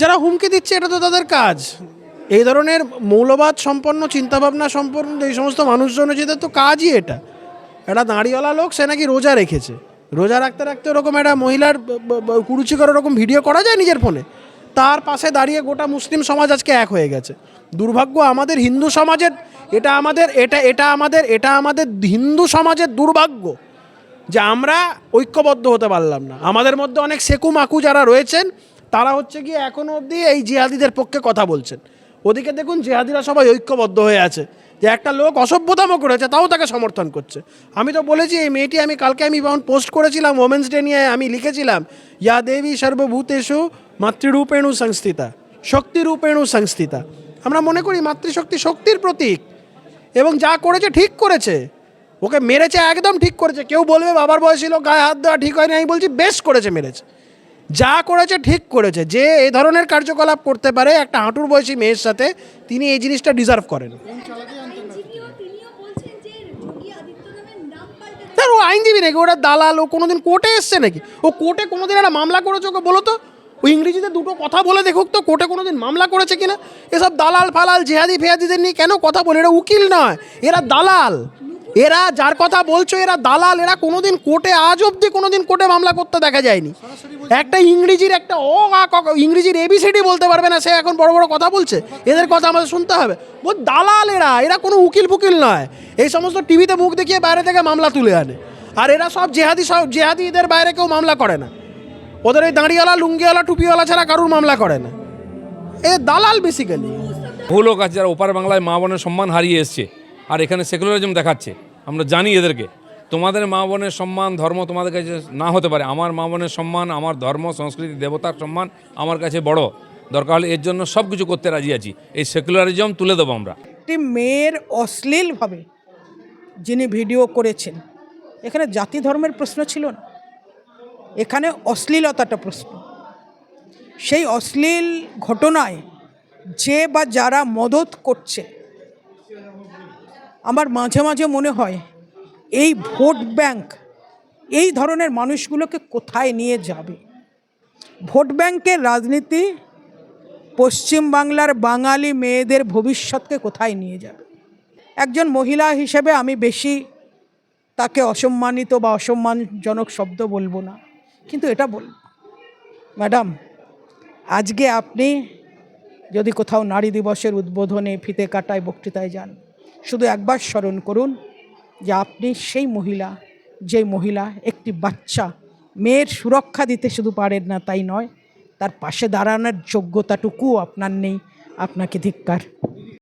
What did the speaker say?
যারা হুমকি দিচ্ছে, এটা তো তাদের কাজ। এই ধরনের মৌলবাদ সম্পন্ন, চিন্তাভাবনা সম্পন্ন এই সমস্ত মানুষজন যেদের তো কাজই এটা। একটা দাঁড়িওয়ালা লোক, সে নাকি রোজা রেখেছে। রোজা রাখতে রাখতে ওরকম একটা মহিলার কুরুচিকর ওরকম ভিডিও করা যায় নিজের ফোনে? তার পাশে দাঁড়িয়ে গোটা মুসলিম সমাজ আজকে এক হয়ে গেছে। দুর্ভাগ্য, আমাদের হিন্দু সমাজের এটা আমাদের, এটা এটা আমাদের এটা আমাদের হিন্দু সমাজের দুর্ভাগ্য যে আমরা ঐক্যবদ্ধ হতে পারলাম না। আমাদের মধ্যে অনেক সেকু মাকু যারা রয়েছেন তারা হচ্ছে গিয়ে এখনও অবধি এই জিহাদিদের পক্ষে কথা বলছেন। ওদিকে দেখুন জেহাদিরা সবাই ঐক্যবদ্ধ হয়ে আছে যে একটা লোক অসভ্যতাম করেছে, তাও তাকে সমর্থন করছে। আমি তো বলেছি, এই মেয়েটি আমি কালকে আমি যখন পোস্ট করেছিলাম ওমেন্স ডে নিয়ে আমি লিখেছিলাম, ইয়া দেবী সর্বভূতেষু মাতৃরূপেণু সংস্থিতা, শক্তিরূপেণু সংস্থিতা। আমরা মনে করি মাতৃশক্তি শক্তির প্রতীক এবং যা করেছে ঠিক করেছে। ওকে মেরেছে একদম ঠিক করেছে। কেউ বলবে বাবার বয়স ছিল গায়ে হাত দেওয়া ঠিক হয়নি, আমি বলছি বেশ করেছে, মেরেছে। যা করেছে, ঠিক করেছে। যে এই ধরনের কার্যকলাপ করতে পারে একটা হাঁটুর বয়সী মেয়ের সাথে, তিনি এই জিনিসটা ডিজার্ভ করেন। স্যার, ও আইনজীবী নাকি? ওরা দালাল, ও কোনোদিন কোর্টে এসছে নাকি? ও কোর্টে কোনোদিন একটা মামলা করেছে ওকে বলো তো? ও ইংরেজিতে দুটো কথা বলে দেখুক তো, কোর্টে কোনোদিন মামলা করেছে কিনা? এসব দালাল ফালাল, জেহাদি ফেহাদিদের নিয়ে কেন কথা বলে? এরা উকিল নয়, এরা দালাল। এরা যার কথা বলছো এরা দালাল এরা কোনোদিন কোর্টে আজ অবধি কোনোদিন কোর্টে মামলা করতে দেখা যায়নি। একটা ইংরেজির একটা ও আ ক ক- ইংরেজির এবিসিডি বলতে পারবে না সে এখন বড় বড় কথা বলছে। এদের কথা আমাদের শুনতে হবে। ও দালাল এরা এরা কোনো উকিল ফুকিল নয়। এই সমস্ত টিভিতে মুখ দেখিয়ে বাইরে থেকে মামলা তুলে আনে। আর এরা সব জেহাদি সব জেহাদি এদের বাইরে কেউ মামলা করে না। ওদের ওই দাঁড়িওয়ালা লুঙ্গিওয়ালা টুপিওয়ালা ছাড়া কারুর মামলা করে না। এ দালাল বেসিক্যালি বহু লোক আছে যারা ওপার বাংলায় মা বোনের সম্মান হারিয়ে এসছে আর এখানে সেকুলারিজম দেখাচ্ছে। আমরা জানি এদেরকে। তোমাদের মা বোনের সম্মান, ধর্ম তোমাদের কাছে না হতে পারে। আমার মা বোনের সম্মান, আমার ধর্ম, সংস্কৃতি, দেবতার সম্মান আমার কাছে বড়। দরকার হলে এর জন্য সব কিছু করতে রাজি আছি। এই সেকুলারিজম তুলে দেবো আমরা। একটি মেয়ের অশ্লীলভাবে যিনি ভিডিও করেছেন, এখানে জাতি ধর্মের প্রশ্ন ছিল না। এখানে অশ্লীলতাটা প্রশ্ন। সেই অশ্লীল ঘটনায় যে বা যারা মদত করছে আমার মাঝে মাঝে মনে হয়, এই ভোট ব্যাংক, এই ধরনের মানুষগুলোকে কোথায় নিয়ে যাবে? ভোট ব্যাংকের রাজনীতি পশ্চিমবাংলার বাঙালি মেয়েদের ভবিষ্যৎকে কোথায় নিয়ে যাবে? একজন মহিলা হিসেবে আমি বেশি তাকে অসম্মানিত বা অসম্মানজনক শব্দ বলব না, কিন্তু এটা বল ম্যাডাম, আজকে আপনি যদি কোথাও নারী দিবসের উদ্বোধনে ফিতে কাটায় বক্তৃতায় যান শুধু একবার স্মরণ করুন যে আপনি সেই মহিলা, যে মহিলা একটি বাচ্চা, মেয়ের সুরক্ষা দিতে শুধু পারেন না, তাই নয়, তার পাশে দাঁড়ানোর যোগ্যতাটুকুও আপনার নেই, আপনাকে ধিক্কার।